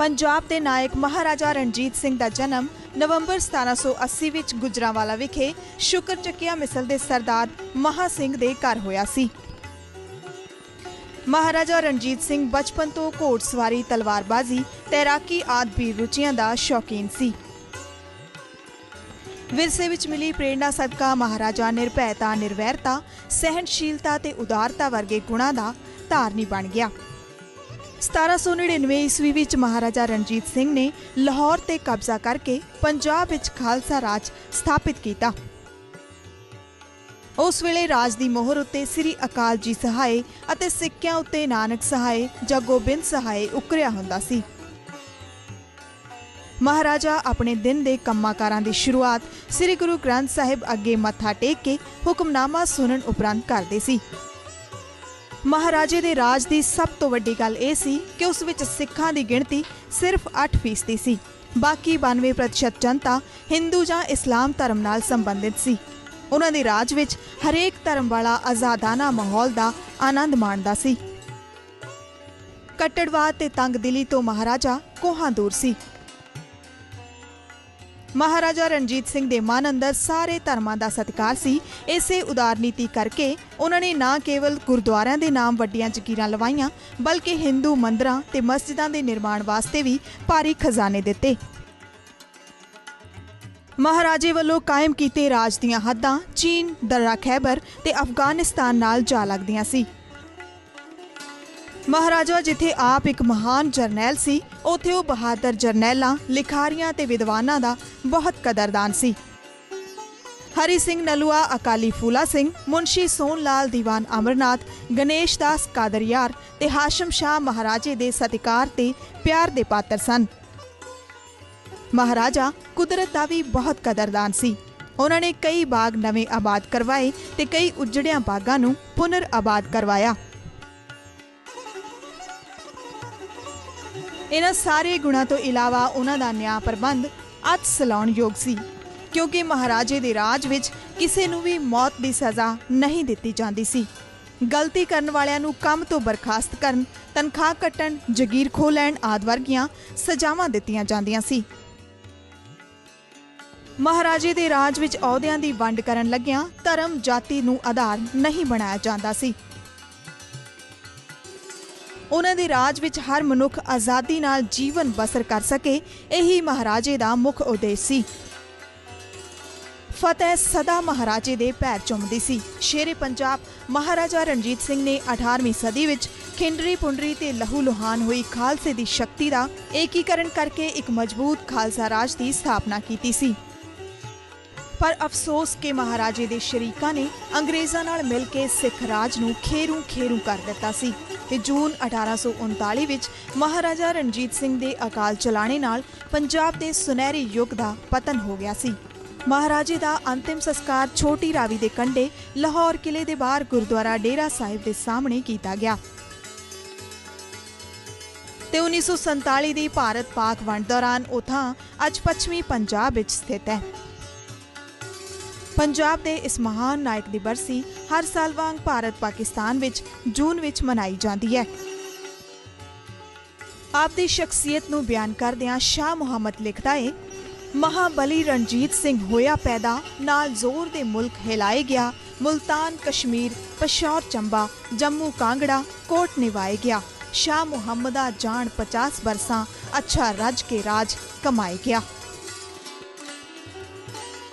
ਪੰਜਾਬ ਦੇ ਨਾਇਕ ਮਹਾਰਾਜਾ ਰਣਜੀਤ ਸਿੰਘ ਦਾ ਜਨਮ ਨਵੰਬਰ 1780 ਵਿੱਚ ਗੁਜਰਾਂਵਾਲਾ ਵਿਖੇ ਸ਼ੁਕਰ ਚੱਕਿਆ ਮਿਸਲ ਦੇ ਸਰਦਾਰ ਮਹਾ ਸਿੰਘ ਦੇ ਘਰ ਹੋਇਆ ਸੀ। ਮਹਾਰਾਜਾ ਰਣਜੀਤ ਸਿੰਘ ਬਚਪਨ ਤੋਂ ਘੋੜਸਵਾਰੀ ਤਲਵਾਰਬਾਜ਼ੀ, ਤੈਰਾਕੀ ਆਦਿ ਵੀਰ ਰੁਚੀਆਂ ਦਾ ਸ਼ੌਕੀਨ ਸੀ। ਵਿਰਸੇ ਵਿੱਚ ਮਿਲੀ ਪ੍ਰੇਰਣਾ ਸਦਕਾ ਮਹਾਰਾਜਾ ਨਿਰਭੈਤਾ, ਨਿਰਵੈਰਤਾ, ਸਹਿਣਸ਼ੀਲਤਾ ਤੇ ਉਦਾਰਤਾ ਵਰਗੇ ਗੁਣਾਂ ਦਾ ਧਾਰਨੀ ਬਣ ਗਿਆ। 1799 ਈਸਵੀ ਵਿੱਚ ਮਹਾਰਾਜਾ ਰਣਜੀਤ ਸਿੰਘ ਨੇ ਲਾਹੌਰ ਤੇ ਕਬਜ਼ਾ ਕਰਕੇ ਪੰਜਾਬ ਵਿੱਚ ਖਾਲਸਾ ਰਾਜ ਸਥਾਪਿਤ ਕੀਤਾ। ਉਸ ਵੇਲੇ ਰਾਜ ਦੀ ਮੋਹਰ ਉੱਤੇ ਸ੍ਰੀ ਅਕਾਲ ਜੀ ਸਹਾਏ ਅਤੇ ਸਿੱਕਿਆਂ ਉੱਤੇ ਨਾਨਕ ਸਹਾਏ ਜਾਂ ਗੋਬਿੰਦ ਸਹਾਏ ਉਕਰਿਆ ਹੁੰਦਾ ਸੀ। ਮਹਾਰਾਜਾ ਆਪਣੇ ਦਿਨ ਦੇ ਕੰਮਾਕਾਰਾਂ ਦੀ ਸ਼ੁਰੂਆਤ ਸ੍ਰੀ ਗੁਰੂ ਗ੍ਰੰਥ ਸਾਹਿਬ ਅੱਗੇ ਮੱਥਾ ਟੇਕ ਕੇ ਹੁਕਮਨਾਮਾ ਸੁਣਨ ਉਪਰੰਤ ਕਰਦੇ ਸੀ। ਮਹਾਰਾਜੇ ਦੇ ਰਾਜ ਦੀ ਸਭ ਤੋਂ ਵੱਡੀ ਗੱਲ ਇਹ ਸੀ ਕਿ ਉਸ ਵਿੱਚ ਸਿੱਖਾਂ ਦੀ ਗਿਣਤੀ ਸਿਰਫ 8% ਸੀ। ਬਾਕੀ 92% ਜਨਤਾ ਹਿੰਦੂ ਜਾਂ ਇਸਲਾਮ ਧਰਮ ਨਾਲ ਸੰਬੰਧਿਤ ਸੀ। ਉਹਨਾਂ ਦੇ ਰਾਜ ਵਿੱਚ ਹਰੇਕ ਧਰਮ ਵਾਲਾ ਆਜ਼ਾਦਾਨਾ ਮਾਹੌਲ ਦਾ ਆਨੰਦ ਮਾਣਦਾ ਸੀ। ਕੱਟੜਵਾਦ ਤੇ ਤੰਗਦਿਲੀ ਤੋਂ ਮਹਾਰਾਜਾ ਕੋਹਾਂ ਦੂਰ ਸੀ। ਮਹਾਰਾਜਾ ਰਣਜੀਤ ਸਿੰਘ ਦੇ ਮਨ ਅੰਦਰ ਸਾਰੇ ਧਰਮਾਂ ਦਾ ਸਤਿਕਾਰ ਸੀ। ਇਸੇ ਉਦਾਰਨੀਤੀ ਕਰਕੇ ਉਹਨਾਂ ਨੇ ਨਾ ਕੇਵਲ ਗੁਰਦੁਆਰਿਆਂ ਦੇ ਨਾਮ ਵੱਡੀਆਂ ਜ਼ਕੀਰਾਂ ਲਵਾਈਆਂ, ਬਲਕਿ ਹਿੰਦੂ ਮੰਦਰਾਂ ਤੇ ਮਸਜਿਦਾਂ ਦੇ ਨਿਰਮਾਣ ਵਾਸਤੇ ਵੀ ਭਾਰੀ ਖਜ਼ਾਨੇ ਦਿੱਤੇ। ਮਹਾਰਾਜੇ ਵੱਲੋਂ ਕਾਇਮ ਕੀਤੇ ਰਾਜ ਦੀਆਂ ਹੱਦਾਂ ਚੀਨ ਦਰਾ ਖੈਬਰ ਤੇ ਅਫਗਾਨਿਸਤਾਨ ਨਾਲ ਜਾ ਲੱਗਦੀਆਂ ਸੀ। ਮਹਾਰਾਜਾ, ਜਿੱਥੇ ਆਪ ਇੱਕ ਮਹਾਨ ਜਰਨੈਲ ਸੀ, ਉੱਥੇ ਉਹ ਬਹਾਦਰ ਜਰਨੈਲਾਂ, ਲਿਖਾਰੀਆਂ ਤੇ ਵਿਦਵਾਨਾਂ ਦਾ ਬਹੁਤ ਕਦਰਦਾਨ ਸੀ। ਹਰੀ ਸਿੰਘ ਨਲੂਆ, ਅਕਾਲੀ ਫੂਲਾ ਸਿੰਘ ਮੁੰਸ਼ੀ ਸੋਨ ਲਾਲ ਦੀਵਾਨ ਅਮਰਨਾਥ, ਗਣੇਸ਼ ਦਾਸ ਕਾਦਰਯਾਰ ਤੇ ਹਾਸ਼ਮ ਸ਼ਾਹ ਮਹਾਰਾਜੇ ਦੇ ਸਤਿਕਾਰ ਤੇ ਪਿਆਰ ਦੇ ਪਾਤਰ ਸਨ। ਮਹਾਰਾਜਾ ਕੁਦਰਤ ਦਾ ਵੀ ਬਹੁਤ ਕਦਰਦਾਨ ਸੀ। ਉਹਨਾਂ ਨੇ ਕਈ ਬਾਗ ਨਵੇਂ ਆਬਾਦ ਕਰਵਾਏ ਤੇ ਕਈ ਉਜੜਿਆਂ ਬਾਗਾਂ ਨੂੰ ਪੁਨਰ ਆਬਾਦ ਕਰਵਾਇਆ। ਇਹਨਾਂ ਸਾਰੇ ਗੁਣਾਂ ਤੋਂ ਇਲਾਵਾ ਉਹਨਾਂ ਦਾ ਨਿਆਂ ਪ੍ਰਬੰਧ ਅਤ ਸਲਾਉਣਯੋਗ ਸੀ, ਕਿਉਂਕਿ ਮਹਾਰਾਜੇ ਦੇ ਰਾਜ ਵਿੱਚ ਕਿਸੇ ਨੂੰ ਵੀ ਮੌਤ ਦੀ ਸਜ਼ਾ ਨਹੀਂ ਦਿੱਤੀ ਜਾਂਦੀ ਸੀ। ਗਲਤੀ ਕਰਨ ਵਾਲਿਆਂ ਨੂੰ ਕੰਮ ਤੋਂ ਬਰਖਾਸਤ ਕਰਨ, ਤਨਖਾਹ ਕੱਟਣ, ਜ਼ਗੀਰ ਖੋਹ ਲੈਣ ਆਦਿ ਵਰਗੀਆਂ ਸਜ਼ਾਵਾਂ ਦਿੱਤੀਆਂ ਜਾਂਦੀਆਂ ਸੀ। ਮਹਾਰਾਜੇ ਦੇ ਰਾਜ ਵਿੱਚ ਅਹੁਦਿਆਂ ਦੀ ਵੰਡ ਕਰਨ ਲੱਗਿਆਂ ਧਰਮ ਜਾਤੀ ਨੂੰ ਆਧਾਰ ਨਹੀਂ ਬਣਾਇਆ ਜਾਂਦਾ ਸੀ। ਉਹਨਾਂ ਦੇ ਰਾਜ ਵਿੱਚ ਹਰ ਮਨੁੱਖ ਆਜ਼ਾਦੀ ਨਾਲ ਜੀਵਨ ਬਸਰ ਕਰ ਸਕੇ, ਇਹੀ ਮਹਾਰਾਜੇ ਦਾ ਮੁੱਖ ਉਦੇਸ਼ ਸੀ। ਫਤਿਹ ਸਦਾ ਮਹਾਰਾਜੇ ਦੇ ਪੈਰ ਚੁੰਮਦੀ ਸੀ। ਸ਼ੇਰੇ ਪੰਜਾਬ ਮਹਾਰਾਜਾ ਰਣਜੀਤ ਸਿੰਘ ਨੇ 18ਵੀਂ ਸਦੀ ਵਿੱਚ ਖਿੰਡਰੀ ਪੁੰਡਰੀ ਤੇ ਲਹੂ ਲੁਹਾਨ ਹੋਈ ਖਾਲਸੇ ਦੀ ਸ਼ਕਤੀ ਦਾ ਏਕੀਕਰਨ ਕਰਕੇ ਇੱਕ ਮਜ਼ਬੂਤ ਖਾਲਸਾ ਰਾਜ ਦੀ ਸਥਾਪਨਾ ਕੀਤੀ ਸੀ। ਪਰ ਅਫਸੋਸ ਕਿ ਮਹਾਰਾਜੇ ਦੇ ਸ਼ਰੀਕਾਂ ਨੇ ਅੰਗਰੇਜ਼ਾਂ ਨਾਲ ਮਿਲ ਕੇ ਸਿੱਖ ਰਾਜ ਨੂੰ ਖੇਰੂ ਖੇਰੂ ਕਰ ਦਿੱਤਾ ਸੀ ਤੇ ਜੂਨ 1839 ਵਿੱਚ ਮਹਾਰਾਜਾ ਰਣਜੀਤ ਸਿੰਘ ਦੇ ਅਕਾਲ ਚਲਾਣੇ ਨਾਲ ਪੰਜਾਬ ਦੇ ਸੁਨਹਿਰੀ ਯੁੱਗ ਦਾ ਪਤਨ ਹੋ ਗਿਆ ਸੀ। ਮਹਾਰਾਜੇ ਦਾ ਅੰਤਿਮ ਸੰਸਕਾਰ ਛੋਟੀ ਰਾਵੀ ਦੇ ਕੰਢੇ ਲਾਹੌਰ ਕਿਲੇ ਦੇ ਬਾਹਰ ਗੁਰਦੁਆਰਾ ਡੇਰਾ ਸਾਹਿਬ ਦੇ ਸਾਹਮਣੇ ਕੀਤਾ ਗਿਆ। ਤੇ 1947 ਦੀ ਭਾਰਤ ਪਾਕ ਵੰਡ ਦੌਰਾਨ ਉਹ ਥਾਂ ਅੱਜ ਪੱਛਮੀ ਪੰਜਾਬ ਵਿੱਚ ਸਥਿਤ ਹੈ। ਪੰਜਾਬ ਦੇ ਇਸ ਮਹਾਨ ਨਾਇਕ ਦੀ ਬਰਸੀ ਹਰ ਸਾਲ ਵਾਂਗ ਭਾਰਤ ਪਾਕਿਸਤਾਨ ਵਿੱਚ ਜੂਨ ਵਿੱਚ ਮਨਾਈ ਜਾਂਦੀ ਹੈ। ਆਪ ਦੀ ਸ਼ਖਸੀਅਤ ਨੂੰ ਬਿਆਨ ਕਰਦਿਆਂ ਸ਼ਾਹ ਮੁਹੰਮਦ ਲਿਖਦਾ ਹੈ ਮਹਾਬਲੀ ਰਣਜੀਤ ਸਿੰਘ ਹੋਇਆ ਪੈਦਾ, ਨਾਲ ਜ਼ੋਰ ਦੇ ਮੁਲਕ ਹਿਲਾਏ ਗਿਆ, ਮੁਲਤਾਨ ਕਸ਼ਮੀਰ, ਪਸ਼ੌਰ ਚੰਬਾ, ਜੰਮੂ ਕਾਂਗੜਾ, ਕੋਟ ਨਿਵਾਏ ਗਿਆ। ਸ਼ਾਹ ਮੁਹੰਮਦਾ ਜਾਨ 50 ਬਰਸਾਂ ਅੱਛਾ ਰੱਜ ਕੇ ਰਾਜ ਕਮਾਏ ਗਿਆ।